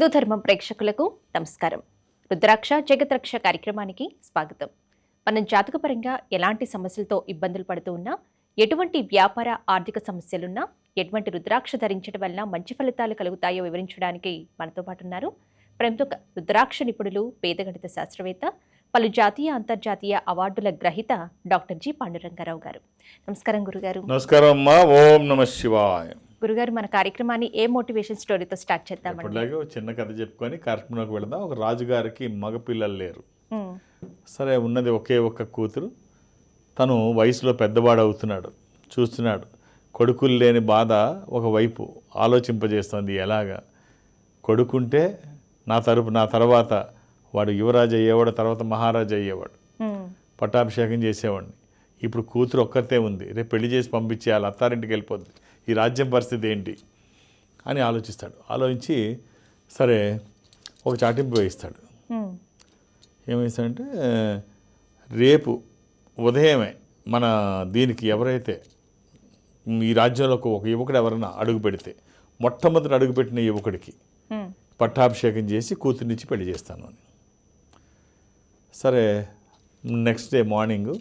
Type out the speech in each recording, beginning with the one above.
హిందూ ధర్మం ప్రేక్షకులకు నమస్కారం. రుద్రాక్ష జగద్రక్ష కార్యక్రమానికి స్వాగతం. మనం జాతకపరంగా ఎలాంటి సమస్యలతో ఇబ్బందులు పడుతూ ఉన్నా ఎటువంటి వ్యాపార ఆర్థిక సమస్యలున్నా ఎటువంటి రుద్రాక్ష ధరించడం వల్ల మంచి ఫలితాలు కలుగుతాయో వివరించడానికి మనతో పాటు ఉన్నారు ప్రముఖ రుద్రాక్ష నిపుణులు వేదగణిత శాస్త్రవేత్త పలు జాతీయ అంతర్జాతీయ అవార్డుల గ్రహీత డాక్టర్ జి. పాండురంగారావు గారు. నమస్కారం గురుగారు. నమస్కారం అమ్మా. ఓం నమ శివాయ. గురుగారు మన కార్యక్రమాన్ని ఏ మోటివేషన్ స్టోరీతో స్టార్ట్ ఇప్పటిలాగే ఒక చిన్న కథ చెప్పుకొని కార్యక్రమంలోకి వెళదాం. ఒక రాజుగారికి మగపిల్లలు లేరు. సరే ఉన్నది ఒకే ఒక్క కూతురు. తను వయసులో పెద్దవాడు అవుతున్నాడు చూస్తున్నాడు. కొడుకులు లేని బాధ ఒకవైపు ఆలోచింపజేస్తుంది. ఎలాగా? కొడుకుంటే నా తరపు నా తర్వాత వాడు యువరాజు అయ్యేవాడు తర్వాత మహారాజు అయ్యేవాడు. పట్టాభిషేకం చేసేవాడిని. ఇప్పుడు కూతురు ఒక్కతే ఉంది. రేపు పెళ్ళి చేసి పంపించేయాలి. అత్తారింటికి వెళ్ళిపోద్ది. ఈ రాజ్యం పరిస్థితి ఏంటి అని ఆలోచిస్తాడు. ఆలోచించి సరే ఒక చాటింపు వేయిస్తాడు. ఏమేస్తాడంటే రేపు ఉదయమే మన దీనికి ఎవరైతే ఈ రాజ్యంలోకి ఒక యువకుడు ఎవరైనా అడుగు పెడితే మొట్టమొదటి అడుగుపెట్టిన యువకుడికి పట్టాభిషేకం చేసి కూతుర్నిచ్చి పెళ్ళి చేస్తాను అని. సరే నెక్స్ట్ డే మార్నింగ్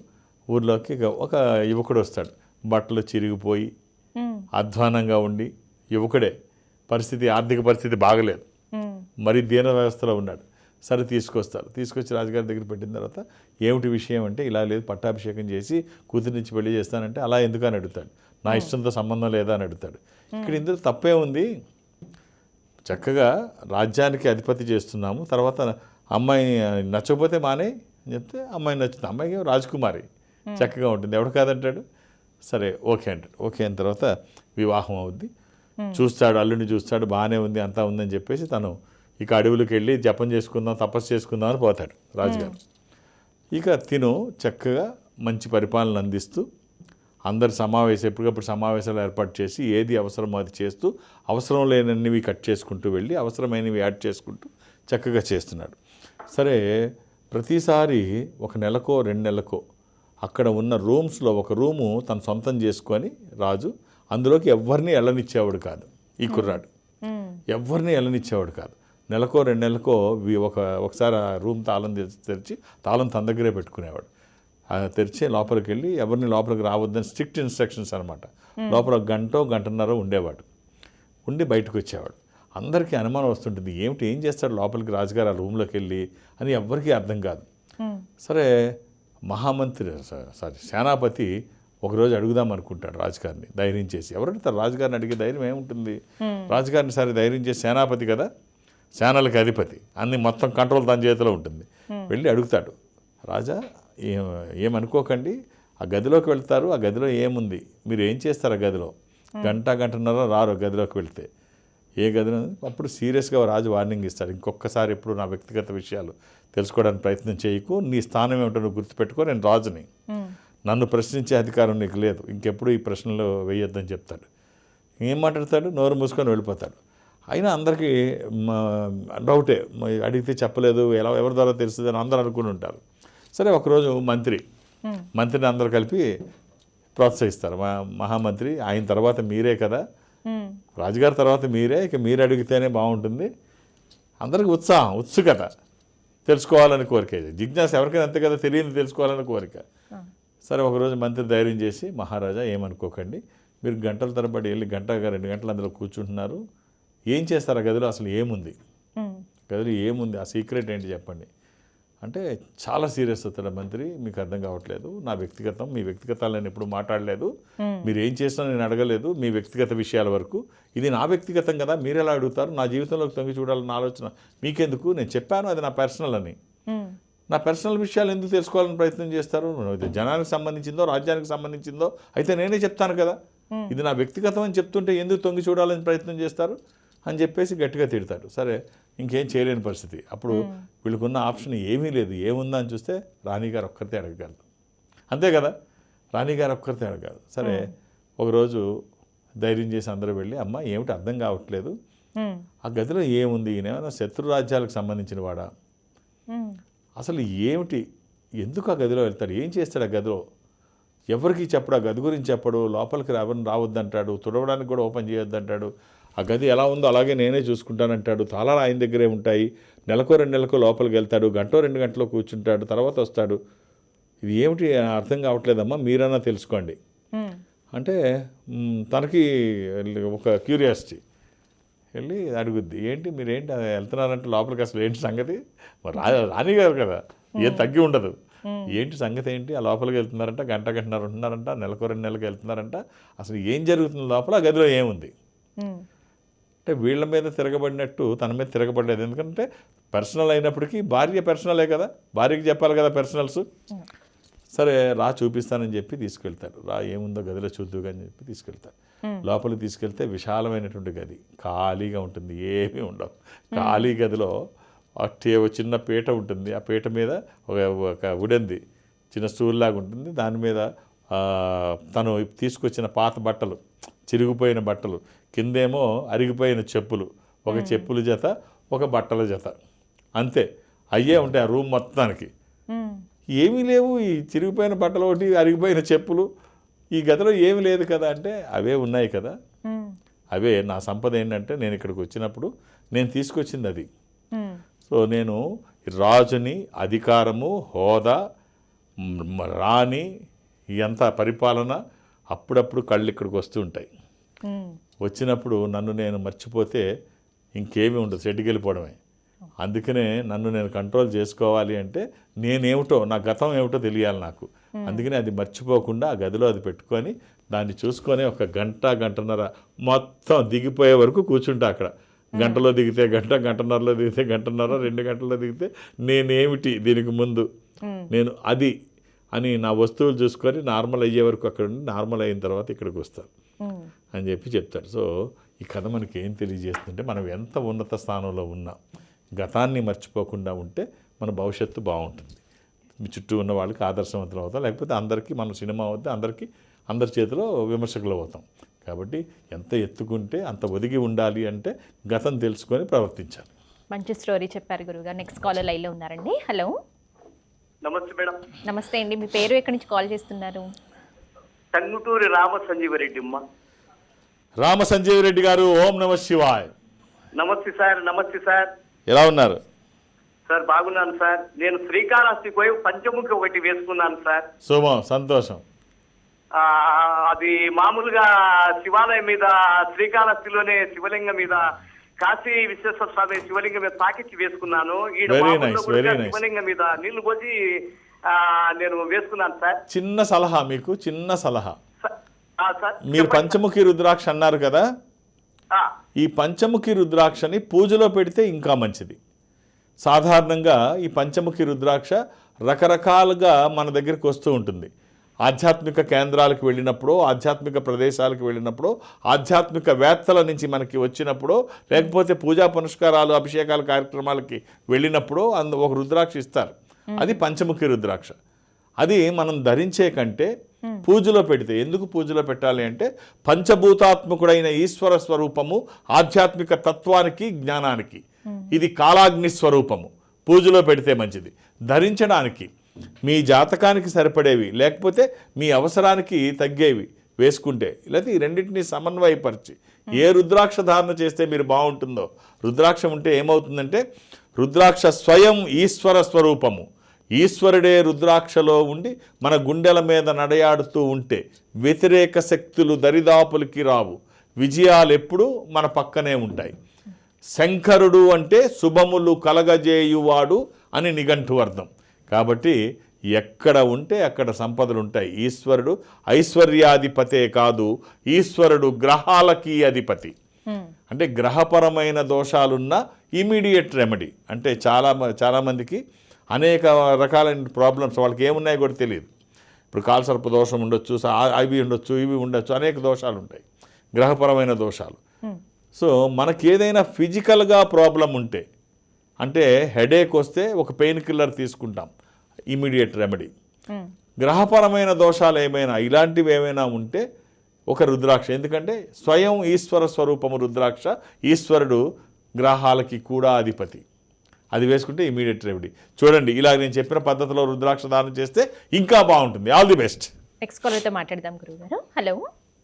ఊర్లోకి ఒక యువకుడు వస్తాడు. బట్టలు చిరిగిపోయి అధ్వానంగా ఉండి యువకుడే పరిస్థితి ఆర్థిక పరిస్థితి బాగలేదు. మరి దీన వ్యవస్థలో ఉన్నాడు. సరే తీసుకొస్తారు. తీసుకొచ్చి రాజుగారి దగ్గర పెట్టిన తర్వాత ఏమిటి విషయం అంటే ఇలా లేదు పట్టాభిషేకం చేసి కూతురు నుంచి పెళ్ళి చేస్తానంటే అలా ఎందుకు అని అడుగుతాడు. నా ఇష్టంతో సంబంధం లేదా అని అడుగుతాడు. ఇక్కడ ఇందులో తప్పే ఉంది. చక్కగా రాజ్యానికి అధిపతి చేస్తున్నాము. తర్వాత అమ్మాయి నచ్చకపోతే మానే అని చెప్తే అమ్మాయి నచ్చుతుంది. అమ్మాయికి రాజకుమారి చక్కగా ఉంటుంది. ఎవడు కాదంటాడు? సరే ఓకే అంటాడు. ఓకే అయిన తర్వాత వివాహం అవుద్ది. చూస్తాడు అల్లుడిని చూస్తాడు బాగానే ఉంది అంతా ఉందని చెప్పేసి తను ఇక అడవులకు వెళ్ళి జపం చేసుకుందాం తపస్సు చేసుకుందాం అని పోతాడు రాజుగారు. ఇక తిను చక్కగా మంచి పరిపాలన అందిస్తూ అందరు సమావేశం ఎప్పటికప్పుడు సమావేశాలు ఏర్పాటు చేసి ఏది అవసరమో అది చేస్తూ అవసరం లేనన్నివి కట్ చేసుకుంటూ వెళ్ళి అవసరమైనవి యాడ్ చేసుకుంటూ చక్కగా చేస్తున్నాడు. సరే ప్రతిసారి ఒక నెలకో రెండు నెలకో అక్కడ ఉన్న రూమ్స్లో ఒక రూము తను సొంతం చేసుకొని రాజు అందులోకి ఎవరిని వెళ్ళనిచ్చేవాడు కాదు ఈ కుర్రాడు. ఎవరిని వెళ్ళనిచ్చేవాడు కాదు. నెలకో రెండు నెలకో ఒక ఒకసారి ఆ రూమ్ తాళం తెరిచి తాళం తన దగ్గరే పెట్టుకునేవాడు. తెరిచి లోపలికి వెళ్ళి ఎవరిని లోపలికి రావద్దని స్ట్రిక్ట్ ఇన్స్ట్రక్షన్స్ అనమాట. లోపల ఒక గంటో గంటన్నర ఉండేవాడు. ఉండి బయటకు వచ్చేవాడు అందరికీ అనుమానం వస్తుంటుంది ఏమిటి ఏం చేస్తాడు లోపలికి రాజుగారు ఆ రూమ్లోకి వెళ్ళి అని ఎవ్వరికీ అర్థం కాదు. సరే మహామంత్రి సారీ సేనాపతి ఒకరోజు అడుగుదాం అనుకుంటాడు రాజుగారిని ధైర్యం చేసి. ఎవరు అడుగుతారు? రాజుగారిని అడిగే ధైర్యం ఏముంటుంది? రాజుగారిని సరే ధైర్యం చేసి సేనాపతి కదా? సేనలకు అధిపతి. అన్ని మొత్తం కంట్రోల్ తన చేతిలో ఉంటుంది. వెళ్ళి అడుగుతాడు. రాజా ఏమనుకోకండి. ఆ గదిలోకి వెళ్తారు. ఆ గదిలో ఏముంది? మీరు ఏం చేస్తారు ఆ గదిలో? గంట గంటన్నర రారు గదిలోకి వెళ్తే. ఏ గదిలో? అప్పుడు సీరియస్గా రాజు వార్నింగ్ ఇస్తాడు. ఇంకొకసారి ఎప్పుడు నా వ్యక్తిగత విషయాలు. తెలుసుకోవడానికి ప్రయత్నం చేయకు. నీ స్థానం ఏమిటో నువ్వు గుర్తుపెట్టుకో. నేను రాజుని. నన్ను ప్రశ్నించే అధికారం నీకు లేదు. ఇంకెప్పుడు ఈ ప్రశ్నలు వేయొద్దని చెప్తాడు. ఏం మాట్లాడతాడు? నోరు మూసుకొని వెళ్ళిపోతాడు. అయినా అందరికీ డౌటే. అడిగితే చెప్పలేదు. ఎలా ఎవరి ద్వారా తెలుస్తుంది అని అందరూ అనుకుని ఉంటారు. సరే ఒకరోజు మంత్రి. మంత్రిని అందరూ కలిపి ప్రోత్సహిస్తారు. మా మహామంత్రి ఆయన తర్వాత మీరే కదా? రాజుగారి తర్వాత మీరే. ఇక మీరు అడిగితేనే బాగుంటుంది. అందరికి ఉత్సాహం ఉత్సుకత. తెలుసుకోవాలని కోరిక ఇది. జిజ్ఞాస ఎవరికైనా అంతే కదా తెలియని తెలుసుకోవాలని కోరిక. సరే ఒకరోజు మంత్రి ధైర్యం చేసి మహారాజా ఏమనుకోకండి. మీరు గంటల తరబడి వెళ్ళి గంట రెండు గంటలు అందులో కూర్చుంటున్నారు. ఏం చేస్తారు? ఆ గదిలో అసలు ఏముంది? గదిలో ఏముంది? ఆ సీక్రెట్ ఏంటి చెప్పండి. అంటే చాలా సీరియస్ అవుతాడు మంత్రి. మీకు అర్థం కావట్లేదు. నా వ్యక్తిగతం మీ వ్యక్తిగతాలు నేను ఎప్పుడు మాట్లాడలేదు. మీరు ఏం చేసినా నేను అడగలేదు మీ వ్యక్తిగత విషయాల వరకు. ఇది నా వ్యక్తిగతం కదా మీరు ఎలా అడుగుతారు? నా జీవితంలోకి తొంగి చూడాలన్న ఆలోచన. మీకెందుకు? నేను చెప్పాను అది నా పర్సనల్ అని. ఉమ్, నా పర్సనల్ విషయాలు ఎందుకు తెలుసుకోవాలని ప్రయత్నం చేస్తారు? జనానికి సంబంధించిందో రాజ్యానికి సంబంధించిందో అయితే నేనే చెప్తాను కదా. ఇది నా వ్యక్తిగతం అని చెప్తుంటే ఎందుకు తొంగి చూడాలని ప్రయత్నం చేస్తారు? అని చెప్పేసి గట్టిగా తిడతాడు. సరే ఇంకేం చేయలేని పరిస్థితి. అప్పుడు వీళ్ళకున్న ఆప్షన్ ఏమీ లేదు. ఏముందా అని చూస్తే రాణిగారు ఒక్కరితే అడగగలరు. అంతే కదా? రాణిగారు ఒక్కరితే అడగాలి సరే ఒకరోజు ధైర్యం చేసి అందరూ వెళ్ళి అమ్మ ఏమిటి అర్థం కావట్లేదు? ఆ గదిలో ఏముంది? ఈయన ఏమైనా శత్రు రాజ్యాలకు సంబంధించిన వాడా? అసలు ఏమిటి? ఎందుకు ఆ గదిలో వెళ్తాడు? ఏం చేస్తాడు ఆ గదిలో? ఎవరికి చెప్పడు? ఆ గది గురించి చెప్పడు. లోపలికి ఎవరిని రావద్దంటాడు. తుడవడానికి కూడా ఓపెన్ చేయొద్దంటాడు. ఆ గది ఎలా ఉందో అలాగే నేనే చూసుకుంటానంటాడు. తాళాలు ఆయన దగ్గరే ఉంటాయి. నెలకో రెండు నెలకో లోపలికి వెళ్తాడు. గంటో రెండు గంటలో కూర్చుంటాడు. తర్వాత వస్తాడు. ఇది ఏమిటి? అర్థం కావట్లేదమ్మా. మీరన్నా తెలుసుకోండి. అంటే తనకి ఒక క్యూరియాసిటీ. వెళ్ళి అడుగుద్ది. ఏంటి? మీరేంటి? అది వెళ్తున్నారంటే లోపలికి అసలు ఏంటి సంగతి? రాని గారు కదా. ఏం తగ్గి ఉండదు. ఏంటి సంగతి ఏంటి? ఆ లోపలికి వెళ్తున్నారంట. గంట గంటన్నర ఉంటున్నారంట. నెలకు రెండు నెలలకు వెళ్తున్నారంట. అసలు ఏం జరుగుతుంది లోపల? ఆ గదిలో ఏముంది? అంటే వీళ్ళ మీద తిరగబడినట్టు తన మీద తిరగబడలేదు. ఎందుకంటే పర్సనల్ అయినప్పటికీ భార్య పర్సనలే కదా? భార్యకి చెప్పాలి కదా పర్సనల్స్ సరే రా చూపిస్తానని చెప్పి తీసుకెళ్తాడు రా ఏముందో గదిలో చూద్దు అని చెప్పి తీసుకెళ్తాడు లోపలికి తీసుకెళ్తే విశాలమైనటువంటి గది. ఖాళీగా ఉంటుంది ఏమీ ఉండవు. ఖాళీ గదిలో చిన్న పీట ఉంటుంది. ఆ పీట మీద ఒక ఒక ఉడెంది చిన్న స్టూల్ లాగా ఉంటుంది. దాని మీద తను తీసుకొచ్చిన పాత బట్టలు. చిరిగిపోయిన బట్టలు. కిందేమో అరిగిపోయిన చెప్పులు. ఒక చెప్పుల జత ఒక బట్టల జత. అంతే. అయ్యే ఉంటాయి ఆ రూమ్ మొత్తానికి. ఏమీ లేవు. ఈ చిరిగిపోయిన బట్టలు ఒకటి అరిగిపోయిన చెప్పులు. ఈ గదిలో ఏమీ లేదు కదా అంటే అవే ఉన్నాయి కదా. అవే నా సంపద ఏంటంటే నేను ఇక్కడికి వచ్చినప్పుడు నేను తీసుకొచ్చింది అది. సో నేను రాజుని అధికారము హోదా రాణి ఇదంతా పరిపాలన అప్పుడప్పుడు కళ్ళు ఇక్కడికి వస్తూ ఉంటాయి. వచ్చినప్పుడు నన్ను నేను మర్చిపోతే ఇంకేమీ ఉండదు చెట్టుకి వెళ్ళిపోవడమే అందుకనే నన్ను నేను కంట్రోల్ చేసుకోవాలి అంటే నేనేమిటో నా గతం ఏమిటో తెలియాలి నాకు. అందుకనే అది మర్చిపోకుండా ఆ గదిలో అది పెట్టుకొని దాన్ని చూసుకొని ఒక గంట గంటన్నర మొత్తం దిగిపోయే వరకు కూర్చుంటా అక్కడ. గంటలో దిగితే గంట గంటన్నరలో దిగితే గంటన్నర రెండు గంటల్లో దిగితే నేనేమిటి దీనికి ముందు? నేను అది అని నా వస్తువులు చూసుకొని నార్మల్ అయ్యే వరకు అక్కడ ఉండి నార్మల్ అయిన తర్వాత ఇక్కడికి వస్తాను అని చెప్పి చెప్తాడు సో ఈ కథ మనకి ఏం తెలియజేస్తుంటే మనం ఎంత ఉన్నత స్థానంలో ఉన్నా గతాన్ని మర్చిపోకుండా ఉంటే మన భవిష్యత్తు బాగుంటుంది. మీ చుట్టూ ఉన్న వాళ్ళకి ఆదర్శవంతులు అవుతాం లేకపోతే అందరికీ మన సినిమా అవుతే అందరికీ అందరి చేతిలో విమర్శకులు అవుతాం. కాబట్టి ఎంత ఎత్తుకుంటే అంత ఒదిగి ఉండాలి అంటే గతం తెలుసుకొని ప్రవర్తించాలి. మంచి స్టోరీ చెప్పారు గురువుగారు నెక్స్ట్ కాలర్ లైన్లో ఉన్నారండి. హలో. నమస్తే మేడం. నమస్తే అండి మీ పేరు ఎక్కడి నుంచి కాల్ చేస్తున్నారు? టంగుటూరి రామ సంజీవరెడ్డి అమ్మ. రామ సంజీవ్ రెడ్డి గారు ఓం నమ శివాయ్. నమస్తే సార్ నమస్తే సార్. ఎలా ఉన్నారు? సార్ బాగున్నాను సార్. నేను శ్రీకాళహస్తి పోయి పంచముఖి ఒకటి వేసుకున్నాను సార్. శుభం సంతోషం. ఆ, అది మామూలుగా శివాలయం మీద శ్రీకాళహస్తిలోనే శివలింగం మీద కాశీ విశ్వేశ్వర స్వామి శివలింగం మీద తాకిచ్చి వేసుకున్నాను. శివలింగం మీద నీళ్ళు పోసి నేను వేసుకున్నాను సార్. చిన్న సలహా మీకు చిన్న సలహా. మీరు. పంచముఖి రుద్రాక్ష అన్నారు కదా? ఈ పంచముఖి రుద్రాక్షని పూజలో పెడితే ఇంకా మంచిది. సాధారణంగా ఈ పంచముఖి రుద్రాక్ష రకరకాలుగా మన దగ్గరికి వస్తూ ఉంటుంది. ఆధ్యాత్మిక కేంద్రాలకు వెళ్ళినప్పుడు ఆధ్యాత్మిక ప్రదేశాలకు వెళ్ళినప్పుడు ఆధ్యాత్మిక వేత్తల నుంచి మనకి వచ్చినప్పుడు లేకపోతే పూజా పునస్కారాలు అభిషేకాల కార్యక్రమాలకి వెళ్ళినప్పుడు అందు ఒక రుద్రాక్ష ఇస్తారు. అది పంచముఖి రుద్రాక్ష. అది మనం ధరించే కంటే పూజలో పెడితే ఎందుకు పూజలో పెట్టాలి అంటే పంచభూతాత్మకుడైన ఈశ్వర స్వరూపము ఆధ్యాత్మిక తత్వానికి జ్ఞానానికి. ఇది కాలాగ్ని స్వరూపము. పూజలో పెడితే మంచిది. ధరించడానికి మీ జాతకానికి సరిపడేవి లేకపోతే మీ అవసరానికి తగ్గేవి వేసుకుంటే. లేకపోతే ఈ రెండింటిని సమన్వయపరిచి. ఏ రుద్రాక్ష ధారణ చేస్తే మీరు బాగుంటుందో. రుద్రాక్ష ఉంటే ఏమవుతుందంటే రుద్రాక్ష స్వయం ఈశ్వర స్వరూపము. ఈశ్వరుడే రుద్రాక్షలో ఉండి మన గుండెల మీద నడయాడుతూ ఉంటే వ్యతిరేక శక్తులు దరిదాపులకి రావు. విజయాలు ఎప్పుడూ మన పక్కనే ఉంటాయి. శంకరుడు అంటే శుభములు కలగజేయువాడు అని నిఘంటు అర్థం కాబట్టి ఎక్కడ ఉంటే అక్కడ సంపదలు ఉంటాయి. ఈశ్వరుడు ఐశ్వర్యాధిపతే కాదు ఈశ్వరుడు గ్రహాలకి అధిపతి. అంటే గ్రహపరమైన దోషాలున్న ఇమీడియట్ రెమెడీ. అంటే చాలా చాలామందికి అనేక రకాలైన ప్రాబ్లమ్స్ వాళ్ళకి ఏమున్నాయో కూడా తెలియదు. ఇప్పుడు కాల్సర్ప దోషం ఉండొచ్చు అవి ఉండొచ్చు ఇవి ఉండొచ్చు అనేక దోషాలు ఉంటాయి. గ్రహపరమైన దోషాలు. సో మనకి ఏదైనా ఫిజికల్గా ప్రాబ్లం ఉంటే అంటే హెడేక్ వస్తే ఒక పెయిన్ కిల్లర్ తీసుకుంటాం. Immediate remedy. గ్రహపరమైన దోషాలు ఏమైనా ఇలాంటివి ఏమైనా ఉంటే ఒక రుద్రాక్ష. ఎందుకంటే స్వయం ఈశ్వర స్వరూపము రుద్రాక్ష ఈశ్వరుడు గ్రహాలకి కూడా అధిపతి. అది వేసుకుంటే ఇమీడియట్ రెమెడీ. చూడండి ఇలా నేను చెప్పిన పద్ధతిలో రుద్రాక్ష దానం చేస్తే ఇంకా బాగుంటుంది. All the best. నెక్స్ట్ కాలర్తో మాట్లాడదాం గురువుగారు. హలో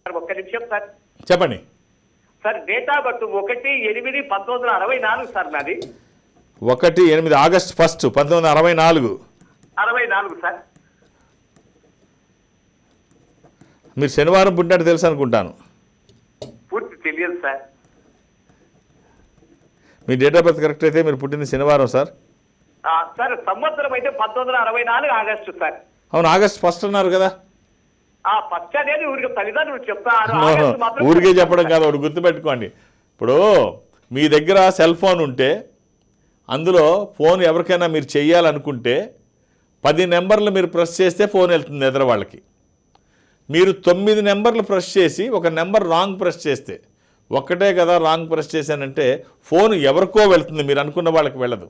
సార్ ఒక్క నిమిషం సార్. చెప్పండి. సార్ డేట్ ఆఫ్ బర్త్ ఒకటి ఎనిమిది పంతొమ్మిది వందల అరవై నాలుగు సార్ నాది. ఒకటి ఎనిమిది ఆగస్ట్ ఫస్ట్ పంతొమ్మిది వందల అరవై నాలుగు. అరవై నాలుగు సార్. మీరు శనివారం పుట్టినట్టు తెలుసు అనుకుంటాను. పూర్తి తెలియదు సార్. మీ డేట్ ఆఫ్ బర్త్ కరెక్ట్ అయితే మీరు పుట్టింది శనివారం సార్. సార్ సంవత్సరం అయితే పంతొమ్మిది అరవై నాలుగు ఆగస్టు సార్. అవును ఆగస్ట్ ఫస్ట్ అన్నారు కదా. ఫస్ట్ అనేది తల్లిదండ్రులు ఊరికే చెప్పడం కాదు ఒకటి గుర్తుపెట్టుకోండి. ఇప్పుడు మీ దగ్గర సెల్ ఫోన్ ఉంటే అందులో ఫోన్ ఎవరికైనా మీరు చేయాలనుకుంటే పది నెంబర్లు మీరు ప్రెస్ చేస్తే ఫోన్ వెళ్తుంది నిద్ర వాళ్ళకి. మీరు తొమ్మిది నెంబర్లు ప్రెస్ చేసి ఒక నెంబర్ రాంగ్ ప్రెస్ చేస్తే ఒక్కటే కదా రాంగ్ ప్రెస్ చేశానంటే ఫోన్ ఎవరికో వెళ్తుంది మీరు అనుకున్న వాళ్ళకి వెళ్ళదు.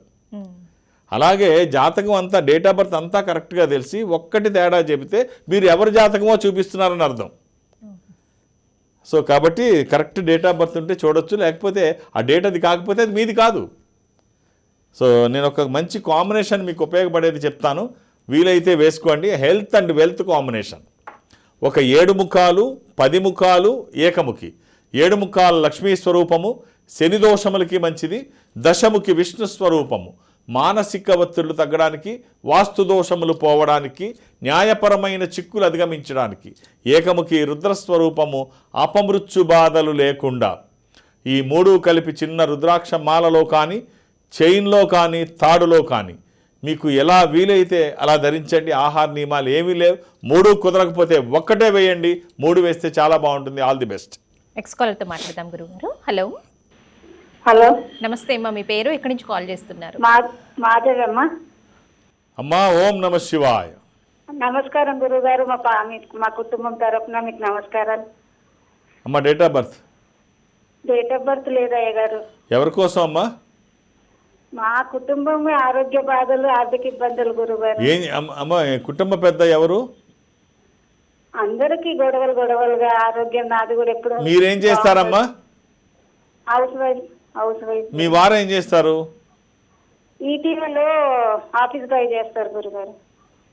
అలాగే జాతకం అంతా డేట్ ఆఫ్ బర్త్ అంతా కరెక్ట్గా తెలిసి ఒక్కటి తేడా చెబితే మీరు ఎవరి జాతకమో చూపిస్తున్నారని అర్థం. సో కాబట్టి కరెక్ట్ డేట్ ఆఫ్ బర్త్ ఉంటే చూడొచ్చు లేకపోతే ఆ డేట్ అది కాకపోతే అది మీది కాదు. సో నేను ఒక మంచి కాంబినేషన్ మీకు ఉపయోగపడేది చెప్తాను. వీలైతే వేసుకోండి. హెల్త్ అండ్ వెల్త్ కాంబినేషన్ ఒక ఏడు ముఖాలు పది ముఖాలు ఏకముఖి. ఏడు ముఖాలు లక్ష్మీ స్వరూపము శని దోషములకి మంచిది దశముఖి విష్ణు స్వరూపము. మానసిక ఒత్తిళ్ళు తగ్గడానికి వాస్తు దోషములు పోవడానికి న్యాయపరమైన చిక్కులు అధిగమించడానికి ఏకముఖి రుద్రస్వరూపము అపమృత్యు బాధలు లేకుండా. ఈ మూడు కలిపి చిన్న రుద్రాక్ష మాలలో కానీ చైన్లో కానీ తాడులో కానీ. మీకు ఎలా వీలైతే అలా ధరించండి. ఆహార నియమాలు ఏమీ లేవు. మూడు కుదరకపోతే ఒక్కటే వేయండి. మూడు వేస్తే చాలా బాగుంటుంది. All the best. నెక్స్ట్ కాలర్తో మాట్లాడదాం గురుగారు హలో హలో నమస్తే అమ్మా మీ పేరు? ఎక్కడి నుంచి కాల్ చేస్తున్నారు? అమ్మా ఓం నమ శివాయ. నమస్కారం గురుగారు మా పా మీ- మా కుటుంబం తరపున మీకు నమస్కారాలు. అమ్మ date of birth date of birth లేదయ్య గారు ఎవరి కోసం అమ్మా? మా కుటుంబం ఆరోగ్య బాధలు ఆర్థిక ఇబ్బందులు గురుగారు. ఏం అమ్మ అమ్మ కుటుంబ పెద్ద ఎవరు? అందరికీ గొడవలు గొడవలుగా ఆరోగ్యం నాది కూడా ఎప్పుడు మీరేం చేస్తారమ్మా? House wife house wife. మీ వారు ఏం చేస్తారు? ఈటీవీలో ఆఫీస్ బాయ్ చేస్తారు గురుగారు.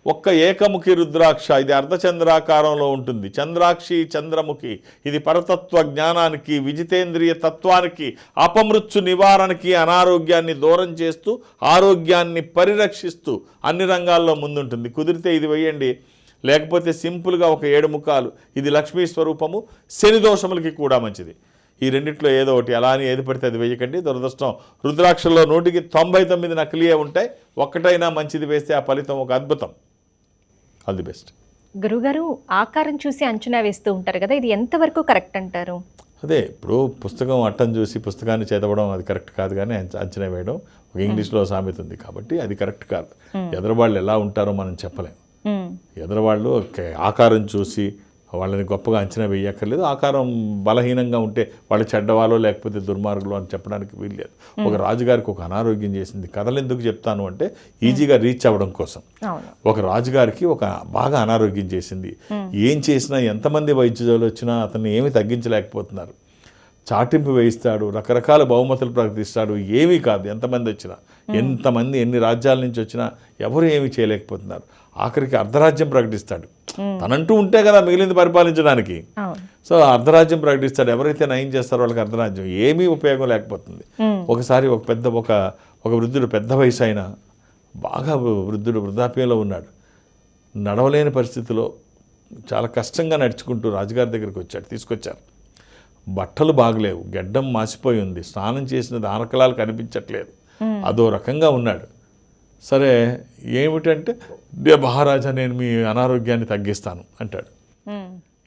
ఒక్క ఏకముఖి రుద్రాక్ష ఇది అర్ధచంద్రాకారంలో ఉంటుంది. చంద్రాక్షి చంద్రముఖి ఇది పరతత్వ జ్ఞానానికి విజితేంద్రియ తత్వానికి అపమృత్యు నివారణకి అనారోగ్యాన్ని దూరం చేస్తూ ఆరోగ్యాన్ని పరిరక్షిస్తూ అన్ని రంగాల్లో ముందుంటుంది. కుదిరితే ఇది వేయండి. లేకపోతే సింపుల్గా ఒక ఏడు ముఖాలు. ఇది లక్ష్మీ స్వరూపము. శని దోషములకి కూడా మంచిది. ఈ రెండిట్లో ఏదో ఒకటి. అలా అని ఏది పడితే అది వేయకండి. దురదృష్టం. రుద్రాక్షల్లో నూటికి తొంభై తొమ్మిది నకిలీయే ఉంటాయి. ఒక్కటైనా మంచిది వేస్తే ఆ ఫలితం ఒక అద్భుతం. All the best. గురుగారు ఆకారం చూసి అంచనా వేస్తూ ఉంటారు కదా ఇది ఎంతవరకు కరెక్ట్ అంటారు? అదే ఇప్పుడు పుస్తకం అట్టం చూసి పుస్తకాన్ని చదవడం అది కరెక్ట్ కాదు కానీ అంచ- అంచనా వేయడం ఒక ఇంగ్లీష్లో సామెత ఉంది కాబట్టి అది కరెక్ట్ కాదు. ఎదరవాళ్ళు ఎలా ఉంటారో మనం చెప్పలేం. మ్మ్. ఎదరవాళ్ళు ఆకారం చూసి వాళ్ళని గొప్పగా అంచనా వేయక్కర్లేదు. ఆకారం బలహీనంగా ఉంటే వాళ్ళు చెడ్డవాలో లేకపోతే దుర్మార్గులు అని చెప్పడానికి వీల్లేదు. ఒక రాజుగారికి ఒక అనారోగ్యం చేసింది. కథలు ఎందుకు చెప్తాను అంటే ఈజీగా రీచ్ అవ్వడం కోసం. ఒక రాజుగారికి ఒక బాగా అనారోగ్యం చేసింది. ఏం చేసినా ఎంతమంది వైద్యులు వచ్చినా అతన్ని ఏమీ తగ్గించలేకపోతున్నారు. చాటింపు వేయిస్తాడు రకరకాల బహుమతులు ప్రకటిస్తాడు ఏమీ కాదు. ఎంతమంది వచ్చినా ఎంతమంది ఎన్ని రాజ్యాల నుంచి వచ్చినా ఎవరు ఏమీ చేయలేకపోతున్నారు. ఆఖరికి అర్ధరాజ్యం ప్రకటిస్తాడు. తనంటూ ఉంటే కదా మిగిలింది పరిపాలించడానికి. సో అర్ధరాజ్యం ప్రకటిస్తాడు. ఎవరైతే నయం చేస్తారో వాళ్ళకి అర్ధరాజ్యం. ఏమీ ఉపయోగం లేకపోతుంది. ఒకసారి ఒక పెద్ద ఒక ఒక వృద్ధుడు పెద్ద వయసు అయిన బాగా వృద్ధుడు వృద్ధాప్యంలో ఉన్నాడు. నడవలేని పరిస్థితిలో చాలా కష్టంగా నడుచుకుంటూ రాజుగారి దగ్గరికి వచ్చాడు తీసుకొచ్చారు. బట్టలు బాగలేవు గెడ్డం మాసిపోయి ఉంది స్నానం చేసిన దానకలాలు కనిపించట్లేదు. అదో రకంగా ఉన్నాడు. సరే ఏమిటంటే "దే మహారాజా నేను మీ అనారోగ్యాన్ని తగ్గిస్తాను అంటాడు.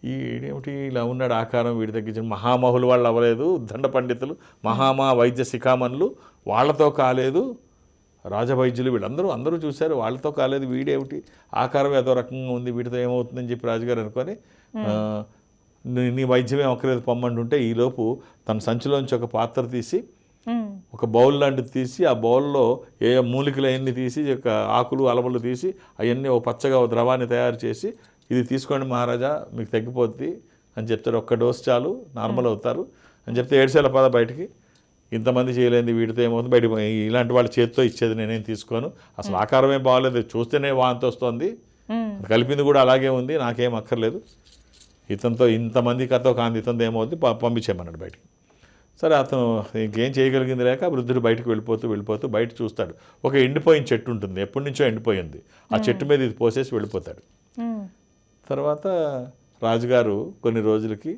ఈడేమిటి ఇలా ఉన్నాడు ఆకారం వీడి తగ్గించిన మహామహులు వాళ్ళు అవ్వలేదు దండ పండితులు మహామా వైద్య శిఖామణులు వాళ్ళతో కాలేదు రాజవైద్యులు వీళ్ళందరూ అందరూ చూశారు వాళ్ళతో కాలేదు వీడేమిటి ఆకారం ఏదో రకంగా ఉంది వీటితో ఏమవుతుందని చెప్పి రాజుగారు అనుకొని నీ- వైద్యమే ఒకరేది పొమ్మంటుంటే ఈలోపు తన సంచిలోంచి ఒక పాత్ర తీసి. ఒక బౌల్ లాంటిది తీసి ఆ బౌల్లో ఏ మూలికలు అవన్నీ తీసి ఒక ఆకులు అలములు తీసి అవన్నీ ఒక పచ్చగా ఒక ద్రవాన్ని తయారు చేసి ఇది తీసుకోండి మహారాజా మీకు తగ్గిపోద్ది అని చెప్తారు. ఒక్క డోస్ చాలు నార్మల్ అవుతారు అని చెప్తే ఏడ్చేల పద బయటికి. ఇంతమంది చేయలేంది వీటితో ఏమవుతుంది? బయట ఇలాంటి వాళ్ళ చేతితో ఇచ్చేది నేనేం తీసుకోను. అసలు ఆకారమే బాగలేదు. చూస్తేనే వాంతి వస్తుంది. కలిపింది కూడా అలాగే ఉంది. నాకేం అక్కర్లేదు. ఇతనితో ఇంతమంది కథ కాంతి ఇతనితో ఏమవుద్ది? ప- పంపించేయమన్నాడు బయటికి. సరే అతను ఇంకేం చేయగలిగింది లేక వృద్ధుడు బయటకు వెళ్ళిపోతూ వెళ్ళిపోతూ బయట చూస్తాడు. ఒక ఎండిపోయిన చెట్టు ఉంటుంది. ఎప్పటి నుంచో ఎండిపోయింది. ఆ చెట్టు మీద ఇది పోసేసి వెళ్ళిపోతాడు. ఉమ్, తర్వాత రాజుగారు కొన్ని రోజులకి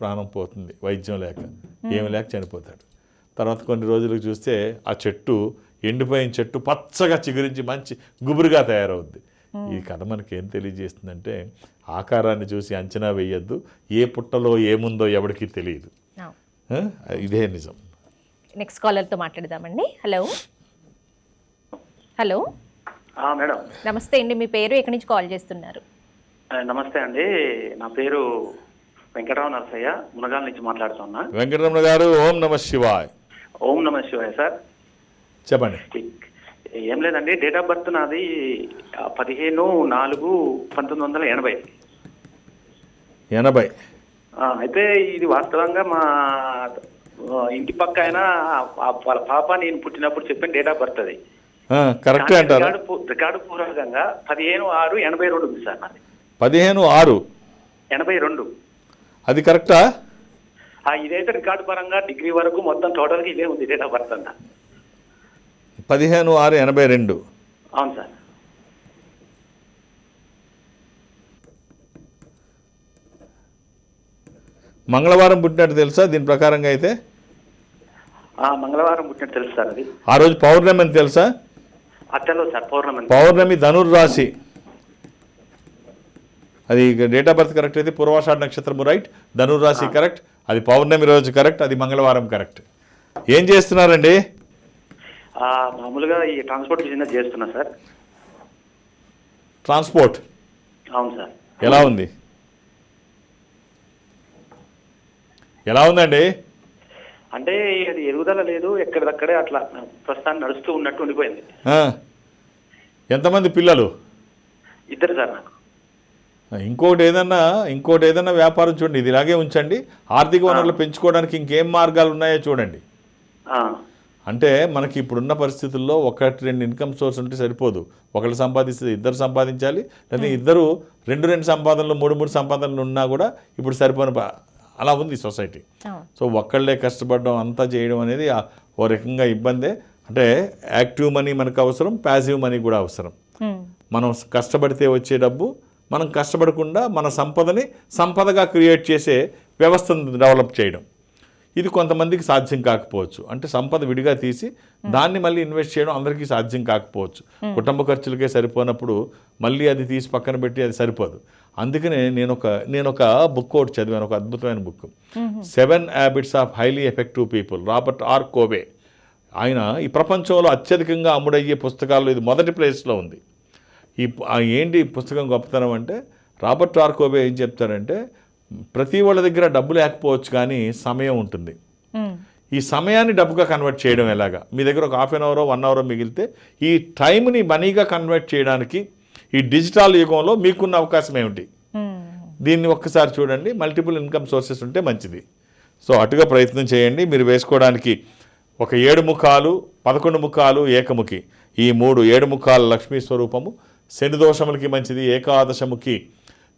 ప్రాణం పోతుంది. వైద్యం లేక. ఏమి లేక చనిపోతాడు. తర్వాత కొన్ని రోజులకు చూస్తే ఆ చెట్టు ఎండిపోయిన చెట్టు పచ్చగా చిగురించి మంచి గుబురుగా తయారవుద్ది. ఈ కథ మనకి ఏం తెలియజేస్తుందంటే ఆకారాన్ని చూసి అంచనా వేయొద్దు. ఏ పుట్టలో ఏముందో ఎవడికి తెలియదు? ఇదే నిజం. నెక్స్ట్ కాలర్తో మాట్లాడదామండి. హలో హలో ఆ, మేడం. నమస్తే అండి. మీ పేరు ఎక్కడి నుంచి కాల్ చేస్తున్నారు? నమస్తే అండి. నా పేరు వెంకటరావు నరసయ్య. మునగాల నుంచి మాట్లాడుతున్నా. వెంకటరమణ గారు ఓం నమ శివాయ్. ఓం నమ శివాయ సార్. చెప్పండి. ఏం లేదండి. డేట్ ఆఫ్ బర్త్ నాది పదిహేను నాలుగు పంతొమ్మిది వందల ఎనభై. ఎనభై. అయితే ఇది వాస్తవంగా మా ఇంటి పక్క ఆయన ఆ, వాళ్ళ పాప నేను పుట్టినప్పుడు చెప్పిన డేట్ ఆఫ్ బర్త్ అది. కరెక్టే అంటారా. రికార్డు పూర్వకంగా పదిహేను ఆరు ఎనభై రెండు ఉంది సార్ నాది. పదిహేను ఆరు? ఎనభై రెండు. అది కరెక్టా? ఇదైతే రికార్డు పరంగా డిగ్రీ వరకు మొత్తం టోటల్గా ఇదే ఉంది డేట్ ఆఫ్ బర్త్ అంతా. పదిహేను ఆరు ఎనభై రెండు. అవును సార్. మంగళవారం పుట్టినట్టు తెలుసా? దీని ప్రకారంగా అయితే? ఆ, మంగళవారం పుట్టినట్టు తెలుసు సార్ అది. ఆ రోజు పౌర్ణమి అని తెలుసా? సార్ పౌర్ణమి పౌర్ణమి ధనుర్రాశి. అది డేట్ ఆఫ్ బర్త్ కరెక్ట్ అయితే పూర్వాషాఢ నక్షత్రము రైట్ ధనుర్రాశి కరెక్ట్ అది పౌర్ణమి రోజు కరెక్ట్ అది మంగళవారం కరెక్ట్ ఏం చేస్తున్నారండి? మామూలుగా ఈ ట్రాన్స్పోర్ట్ బిజినెస్ చేస్తున్నా సార్. ట్రాన్స్పోర్ట్ అవును సార్. ఎలా ఉంది? ఎలా ఉందండి? అంటే అది ఎదుగుదల లేదు ఎక్కడిదక్కడే అట్లా ప్రస్తుతాన్ని నడుస్తూ ఉన్నట్టు ఉండిపోయింది. ఎంతమంది పిల్లలు? ఇద్దరు సార్ నాకు. ఇంకోటి ఏదన్నా ఇంకోటి ఏదన్నా వ్యాపారం చూడండి ఇది ఇలాగే ఉంచండి. ఆర్థిక వనరులు పెంచుకోవడానికి ఇంకేం మార్గాలు ఉన్నాయో చూడండి. అంటే మనకి ఇప్పుడున్న పరిస్థితుల్లో ఒకటి రెండు ఇన్కమ్ సోర్స్ ఉంటే సరిపోదు. ఒకళ్ళు సంపాదిస్తే ఇద్దరు సంపాదించాలి లేదా ఇద్దరు రెండు రెండు సంపాదనలు మూడు మూడు సంపాదనలు ఉన్నా కూడా ఇప్పుడు సరిపోని అలా ఉంది సొసైటీ. సో ఒక్కళ్ళే కష్టపడడం అంతా చేయడం అనేది ఓ రకంగా ఇబ్బందే. అంటే యాక్టివ్ మనీ మనకు అవసరం ప్యాసివ్ మనీ కూడా అవసరం. మనం కష్టపడితే వచ్చే డబ్బు మనం కష్టపడకుండా మన సంపదని సంపదగా క్రియేట్ చేసే వ్యవస్థను డెవలప్ చేయడం. ఇది కొంతమందికి సాధ్యం కాకపోవచ్చు. అంటే సంపద విడిగా తీసి దాన్ని మళ్ళీ ఇన్వెస్ట్ చేయడం అందరికీ సాధ్యం కాకపోవచ్చు. కుటుంబ ఖర్చులకే సరిపోనప్పుడు మళ్ళీ అది తీసి పక్కన పెట్టి అది సరిపోదు. అందుకనే నేను ఒక నేను ఒక బుక్ ఒకటి చదివాను ఒక అద్భుతమైన book seven habits of highly effective people Robert R Covey ఆయన ఈ ప్రపంచంలో అత్యధికంగా అమ్ముడయ్యే పుస్తకాల్లో ఇది మొదటి ప్లేస్లో ఉంది. ఈ ఏంటి పుస్తకం గొప్పతనం అంటే రాబర్ట్ ఆర్కోబే ఏం చెప్తారంటే ప్రతి వాళ్ళ దగ్గర డబ్బు లేకపోవచ్చు కానీ సమయం ఉంటుంది. ఈ సమయాన్ని డబ్బుగా కన్వర్ట్ చేయడం ఎలాగా? మీ దగ్గర ఒక half an hour one hour మిగిలితే ఈ టైంని మనీగా కన్వర్ట్ చేయడానికి ఈ డిజిటల్ యుగంలో మీకున్న అవకాశం ఏమిటి? దీన్ని ఒక్కసారి చూడండి. మల్టిపుల్ ఇన్కమ్ సోర్సెస్ ఉంటే మంచిది. సో అటుగా ప్రయత్నం చేయండి. మీరు వేసుకోవడానికి ఒక ఏడు ముఖాలు పదకొండు ముఖాలు ఏకముఖి. ఈ మూడు ఏడు ముఖాల లక్ష్మీ స్వరూపము శని దోషములకి మంచిది ఏకాదశముఖి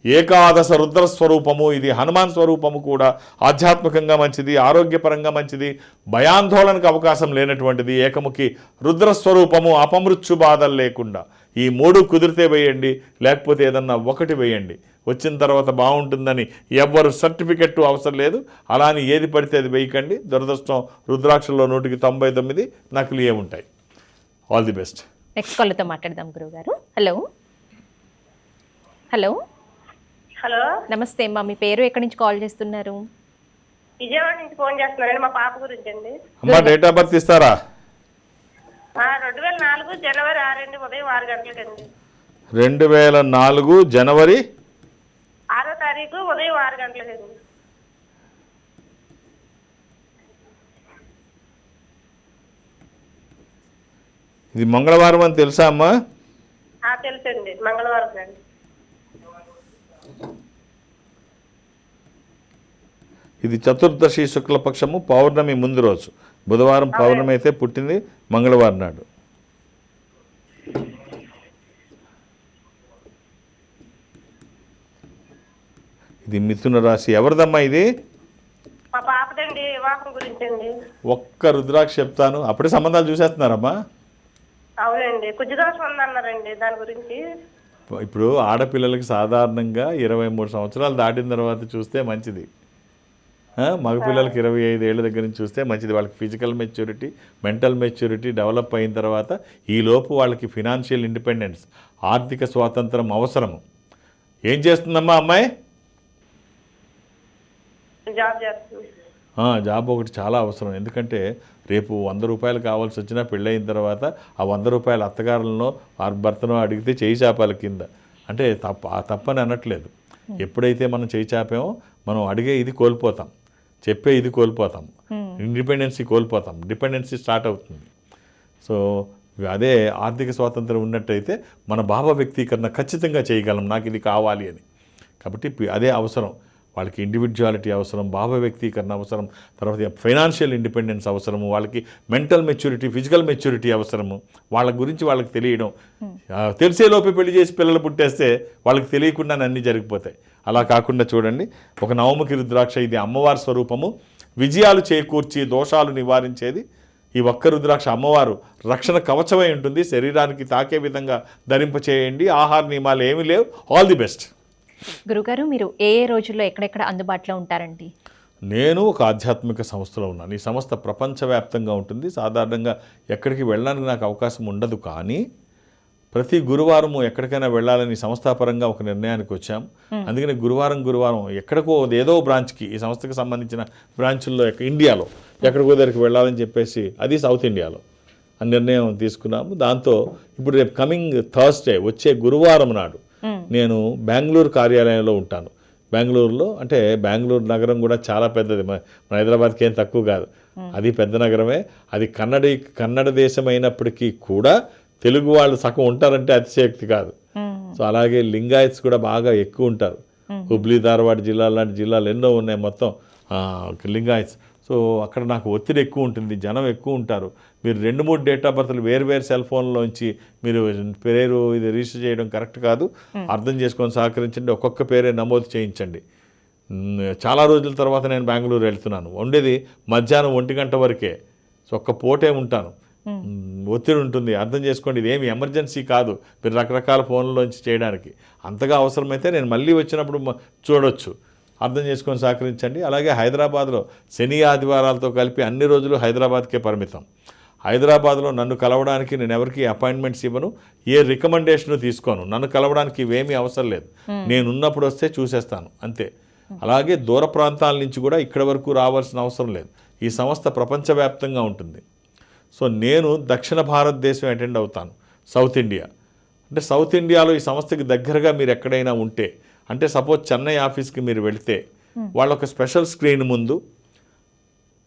ఏకాదశ రుద్ర స్వరూపము ఇది హనుమాన్ స్వరూపము కూడా ఆధ్యాత్మికంగా మంచిది ఆరోగ్యపరంగా మంచిది భయాందోళనకు అవకాశం లేనటువంటిది ఏకముఖి రుద్ర స్వరూపము అపమృత్యు బాధలు లేకుండా. ఈ మూడు కుదిరితే వేయండి లేకపోతే ఏదన్నా ఒకటి వేయండి. వచ్చిన తర్వాత బాగుంటుందని ఎవ్వరు సర్టిఫికెట్ అవసరం లేదు. అలా అని ఏది పడితే అది వేయకండి. దురదృష్టం రుద్రాక్షల్లో నూటికి తొంభై తొమ్మిది నకిలీ ఉంటాయి. ఆల్ ది బెస్ట్ నెక్స్ట్ కాల్తో మాట్లాడదాం గురుగారు హలో హలో హలో. నమస్తే అమ్మా మీ పేరు ఎక్కడి నుంచి కాల్ చేస్తున్నారు? విజయవాడ నుంచి ఫోన్ చేస్తున్నారండి మా పాప గురించి అండి. అమ్మా డేట్ ఆఫ్ బర్త్ ఇస్తారా? ఆ, రెండు వేల నాలుగు జనవరి ఆరండి ఉదయం ఆరు గంటలకండి. రెండు వేల నాలుగు జనవరి? ఆరో తారీఖు ఉదయం ఆరు గంటలకండి. ఇది మంగళవారం అని తెలుసా అమ్మా? ఆ, తెలుసండి మంగళవారం అండి. ఇది చతుర్దశి శుక్లపక్షము పౌర్ణమి ముందు రోజు. బుధవారం పౌర్ణమి అయితే పుట్టింది మంగళవారం నాడు. ఇది మిథున రాశి. ఎవరిదమ్మా ఇది? ఒక్క రుద్రాక్ష చెప్తాను. అప్పుడే సంబంధాలు చూసేస్తున్నారమ్మా. అవునండి. కుజదోషం ఉందన్నారండి దాని గురించి. ఇప్పుడు ఆడపిల్లలకి సాధారణంగా ఇరవై మూడు సంవత్సరాలు దాటిన తర్వాత చూస్తే మంచిది. మగపిల్లలకి ఇరవై ఐదు ఏళ్ళ దగ్గర నుంచి చూస్తే మంచిది. వాళ్ళకి physical maturity mental maturity develop అయిన తర్వాత ఈ లోపు వాళ్ళకి ఫినాన్షియల్ ఇండిపెండెన్స్ ఆర్థిక స్వాతంత్రం అవసరము. ఏం చేస్తుందమ్మా అమ్మాయి? జాబ్ ఒకటి చాలా అవసరం. ఎందుకంటే రేపు వంద రూపాయలు కావాల్సి వచ్చినా పెళ్ళయిన తర్వాత ఆ వంద రూపాయలు అత్తగారులను వారి భర్తను అడిగితే చేయి చాపాల కింద. అంటే తప్ప ఆ తప్పని అనట్లేదు. ఎప్పుడైతే మనం చేయి చాపామో మనం అడిగే ఇది కోల్పోతాం. చెప్పే ఇది కోల్పోతాం. ఇండిపెండెన్సీ కోల్పోతాం. డిపెండెన్సీ స్టార్ట్ అవుతుంది. సో అదే ఆర్థిక స్వాతంత్రం ఉన్నట్టయితే మన భావ వ్యక్తీకరణ ఖచ్చితంగా చేయగలం. నాకు ఇది కావాలి అని. కాబట్టి అదే అవసరం. వాళ్ళకి ఇండివిజువాలిటీ అవసరం భావ వ్యక్తీకరణ అవసరం తర్వాత ఫైనాన్షియల్ ఇండిపెండెన్స్ అవసరము వాళ్ళకి మెంటల్ మెచ్యూరిటీ ఫిజికల్ మెచ్యూరిటీ అవసరము. వాళ్ళ గురించి వాళ్ళకి తెలియడం. ఆ, తెలిసే లోపే పెళ్ళి చేసి పిల్లలు పుట్టేస్తే వాళ్ళకి తెలియకుండా అన్నీ జరిగిపోతాయి. అలా కాకుండా చూడండి. ఒక నవముఖి రుద్రాక్ష ఇది అమ్మవారి స్వరూపము. విజయాలు చేకూర్చి దోషాలు నివారించేది ఈ ఒక్క రుద్రాక్ష అమ్మవారు. రక్షణ కవచమై ఉంటుంది. శరీరానికి తాకే విధంగా ధరింపచేయండి. ఆహార నియమాలు ఏమీ లేవు. ఆల్ ది బెస్ట్ గురుగారు మీరు ఏ ఏ రోజుల్లో ఎక్కడెక్కడ అందుబాటులో ఉంటారండి? నేను ఒక ఆధ్యాత్మిక సంస్థలో ఉన్నాను. ఈ సంస్థ ప్రపంచవ్యాప్తంగా ఉంటుంది. సాధారణంగా ఎక్కడికి వెళ్ళడానికి నాకు అవకాశం ఉండదు కానీ ప్రతి గురువారము ఎక్కడికైనా వెళ్ళాలని సంస్థాపరంగా ఒక నిర్ణయానికి వచ్చాం. అందుకని గురువారం గురువారం ఎక్కడికో ఏదో బ్రాంచ్కి ఈ సంస్థకి సంబంధించిన బ్రాంచుల్లో ఇండియాలో ఎక్కడికో దగ్గరికి వెళ్ళాలని చెప్పేసి అది సౌత్ ఇండియాలో ఆ నిర్ణయం తీసుకున్నాము. దాంతో ఇప్పుడు రేపు కమింగ్ థర్స్డే వచ్చే గురువారం నాడు నేను బెంగళూరు కార్యాలయంలో ఉంటాను. బెంగళూరులో అంటే బెంగళూరు నగరం కూడా చాలా పెద్దది. మన హైదరాబాద్కి ఏం తక్కువ కాదు. అది పెద్ద నగరమే. అది కన్నడ కన్నడ దేశం అయినప్పటికీ కూడా తెలుగు వాళ్ళు సగం ఉంటారంటే అతిశయోక్తి కాదు. సో అలాగే లింగాయత్స్ కూడా బాగా ఎక్కువ ఉంటారు. హుబ్లీ ధారవాడ జిల్లాలు లాంటి జిల్లాలు ఎన్నో ఉన్నాయి మొత్తం. లింగాయత్స్. సో అక్కడ నాకు ఒత్తిడి ఎక్కువ ఉంటుంది జనం ఎక్కువ ఉంటారు. మీరు రెండు మూడు డేట్ ఆఫ్ బర్త్లు వేరు వేరు సెల్ ఫోన్లోంచి మీరు పేరు ఇది రిజిస్టర్ చేయడం కరెక్ట్ కాదు. అర్థం చేసుకొని సహకరించండి ఒక్కొక్క పేరే నమోదు చేయించండి. చాలా రోజుల తర్వాత నేను బెంగళూరు వెళ్తున్నాను. ఉండేది మధ్యాహ్నం ఒంటి గంట వరకే. సో ఒక్క పూటే ఉంటాను. ఒత్తిడి ఉంటుంది. అర్థం చేసుకోండి ఇది ఏమి ఎమర్జెన్సీ కాదు. మీరు రకరకాల ఫోన్లోంచి చేయడానికి. అంతగా అవసరమైతే నేను మళ్ళీ వచ్చినప్పుడు చూడొచ్చు. అర్థం చేసుకొని సహకరించండి. అలాగే హైదరాబాద్లో శని ఆదివారాలతో కలిపి అన్ని రోజులు హైదరాబాద్కే పరిమితం. హైదరాబాద్లో నన్ను కలవడానికి నేను ఎవరికి అపాయింట్మెంట్స్ ఇవ్వను. ఏ రికమెండేషన్ తీసుకోను. నన్ను కలవడానికి ఇవేమీ అవసరం లేదు. నేను ఉన్నప్పుడు వస్తే చూసేస్తాను. అంతే. అలాగే దూర ప్రాంతాల నుంచి కూడా ఇక్కడ వరకు రావాల్సిన అవసరం లేదు. ఈ సంస్థ ప్రపంచవ్యాప్తంగా ఉంటుంది. సో నేను దక్షిణ భారతదేశం అటెండ్ అవుతాను సౌత్ ఇండియా. అంటే సౌత్ ఇండియాలో ఈ సంస్థకి దగ్గరగా మీరు ఎక్కడైనా ఉంటే అంటే సపోజ్ చెన్నై ఆఫీస్కి మీరు వెళితే వాళ్ళ ఒక స్పెషల్ స్క్రీన్ ముందు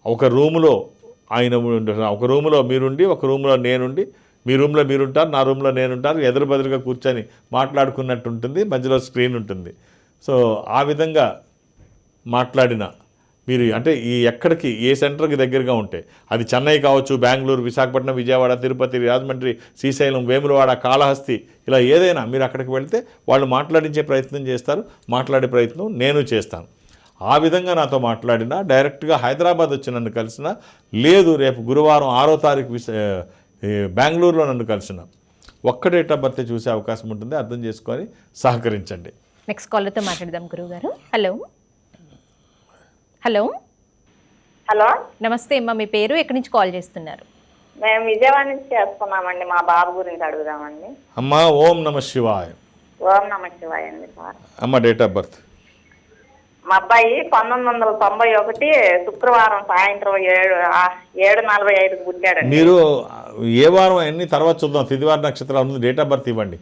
ఒక రూములో ఆయన ఒక రూములో మీరుండి ఒక రూములో నేనుండి మీ రూమ్లో మీరుంటారు నా రూమ్లో నేనుంటారు ఎదురు బదురుగా కూర్చొని మాట్లాడుకున్నట్టు ఉంటుంది మధ్యలో స్క్రీన్ ఉంటుంది. సో ఆ విధంగా మాట్లాడిన మీరు అంటే ఈ ఎక్కడికి ఏ సెంటర్కి దగ్గరగా ఉంటే అది చెన్నై కావచ్చు బెంగళూరు విశాఖపట్నం విజయవాడ తిరుపతి రాజమండ్రి శ్రీశైలం వేములవాడ కాళహస్తి ఇలా ఏదైనా మీరు అక్కడికి వెళితే వాళ్ళు మాట్లాడించే ప్రయత్నం చేస్తారు మాట్లాడే ప్రయత్నం నేను చేస్తాను. ఆ విధంగా నాతో మాట్లాడినా డైరెక్ట్గా హైదరాబాద్ వచ్చి నన్ను కలిసిన లేదు రేపు గురువారం ఆరో తారీఖు విశ బెంగళూరులో నన్ను కలిసిన ఒక్క డేట్ ఆఫ్ బర్త్ చూసే అవకాశం ఉంటుంది అర్థం చేసుకొని సహకరించండి. నెక్స్ట్ కాలర్తో మాట్లాడదాం గురువుగారు. Hello hello. హలో. నమస్తే అమ్మ మీ పేరు? ఎక్కడి నుంచి కాల్ చేస్తున్నారు? మేము విజయవాడ నుంచి చేస్తున్నామండి. మా బాబు గురించి అడుగుదామండి. అమ్మా ఓం నమ శివాయ. ఓం నమ శివాయ అండి సార్. అమ్మ డేట్ ఆఫ్ బర్త్? మా అబ్బాయి పంతొమ్మిది వందల తొంభై ఒకటి శుక్రవారం సాయంత్రం ఏడు ఏడు నలభై ఐదుకి పుట్టాడండి. మీరు ఏ వారం అన్ని తర్వాత చూద్దాం. తిదివార నక్షత్రాలు ఉంది. డేట్ ఆఫ్ బర్త్ ఇవ్వండి.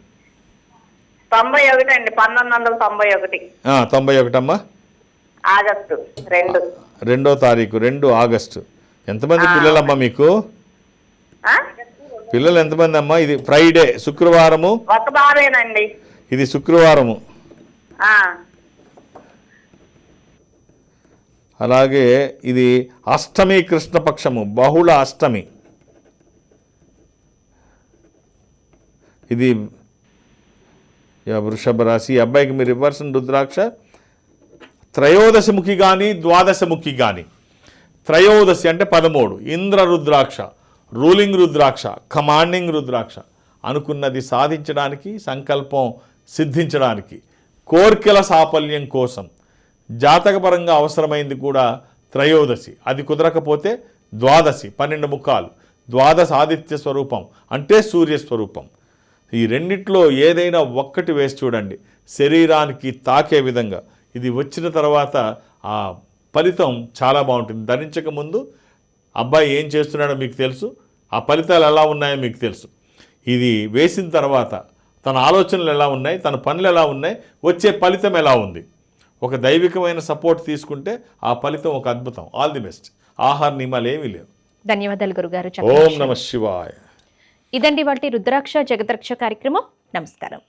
తొంభై ఒకటి అండి. పంతొమ్మిది వందల తొంభై ఒకటి. ఆ, తొంభై ఒకటమ్మా ఆగస్టు రెండు. రెండో తారీఖు రెండు ఆగస్టు. ఎంతమంది పిల్లలమ్మా మీకు? పిల్లలు ఎంతమంది అమ్మా? ఇది ఫ్రైడే శుక్రవారము? ఒక బాబేనండి ఇది శుక్రవారము. అలాగే ఇది అష్టమి కృష్ణపక్షము బహుళ అష్టమి. ఇది వృషభ రాశి. అబ్బాయికి మీరు ఇవ్వాల్సిన రుద్రాక్ష త్రయోదశముఖి కానీ ద్వాదశముఖి కానీ త్రయోదశి అంటే పదమూడు. ఇంద్ర రుద్రాక్ష రూలింగ్ రుద్రాక్ష కమాండింగ్ రుద్రాక్ష అనుకున్నది సాధించడానికి సంకల్పం సిద్ధించడానికి కోర్కెల సాఫల్యం కోసం జాతకపరంగా అవసరమైంది కూడా త్రయోదశి. అది కుదరకపోతే ద్వాదశి పన్నెండు ముఖాలు. ద్వాదశ ఆదిత్య స్వరూపం అంటే సూర్య స్వరూపం. ఈ రెండిట్లో ఏదైనా ఒక్కటి వేసి చూడండి. శరీరానికి తాకే విధంగా. ఇది వచ్చిన తర్వాత ఆ ఫలితం చాలా బాగుంటుంది. ధరించక ముందు అబ్బాయి ఏం చేస్తున్నాడో మీకు తెలుసు ఆ ఫలితాలు ఎలా ఉన్నాయో మీకు తెలుసు. ఇది వేసిన తర్వాత తన ఆలోచనలు ఎలా ఉన్నాయి తన పనులు ఎలా ఉన్నాయి వచ్చే ఫలితం ఎలా ఉంది. ఒక దైవికమైన సపోర్ట్ తీసుకుంటే ఆ ఫలితం ఒక అద్భుతం. ఆల్ ది బెస్ట్ ఆహార నియమాలు ఏమీ లేవు. ధన్యవాదాలు గురుగారు. ఓం నమ శివాయ. ఇదండి వాటి రుద్రాక్ష జగద్రక్ష కార్యక్రమం. నమస్కారం.